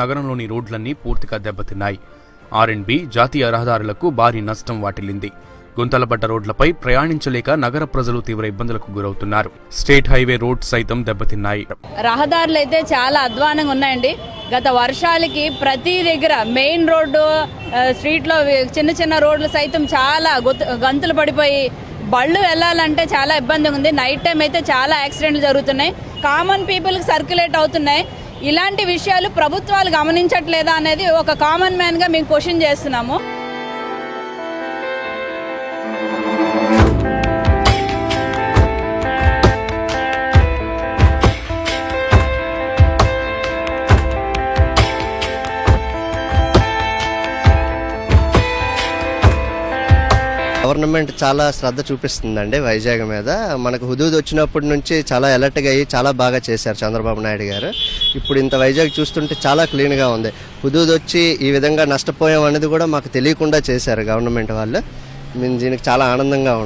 నగరంలోని రోడ్లన్నీ పూర్తిగా దెబ్బతిన్నాయి. ఆర్ అండ్ బి జాతీయ రహదారులకు భారీ నష్టం వాటిల్లింది. గుంతలపడ్డ రోడ్లపై ప్రయాణించలేక నగర ప్రజలు తీవ్ర ఇబ్బందులకు గురవుతున్నారు. స్టేట్ హైవే రోడ్ సైతం దెబ్బతిన్నాయి. రహదారులు అయితే చాలా అధ్వానంగా ఉన్నాయండి. గత వర్షాలకి ప్రతి దగ్గర మెయిన్ రోడ్డు స్ట్రీట్లో చిన్న చిన్న రోడ్లు సైతం చాలా గంతులు పడిపోయి బళ్ళు వెళ్ళాలంటే చాలా ఇబ్బందిగా ఉంది. నైట్ టైం అయితే చాలా యాక్సిడెంట్లు జరుగుతున్నాయి. కామన్ పీపుల్కి సర్క్యులేట్ అవుతున్నాయి. ఇలాంటి విషయాలు ప్రభుత్వాలు గమనించట్లేదా అనేది ఒక కామన్ మ్యాన్గా మేము క్వశ్చన్ చేస్తున్నాము. గవర్నమెంట్ చాలా శ్రద్ధ చూపిస్తుందండి వైజాగ్ మీద. మనకు హుదూద్ వచ్చినప్పటి నుంచి చాలా అలర్ట్గా అయ్యి చాలా బాగా చేశారు చంద్రబాబు నాయుడు గారు. ఇప్పుడు ఇంత వైజాగ్ చూస్తుంటే చాలా క్లీన్గా ఉంది. హుదూద్ వచ్చి ఈ విధంగా నష్టపోయాం అనేది కూడా మాకు తెలియకుండా చేశారు గవర్నమెంట్ వాళ్ళు. మేము దీనికి చాలా ఆనందంగా ఉంది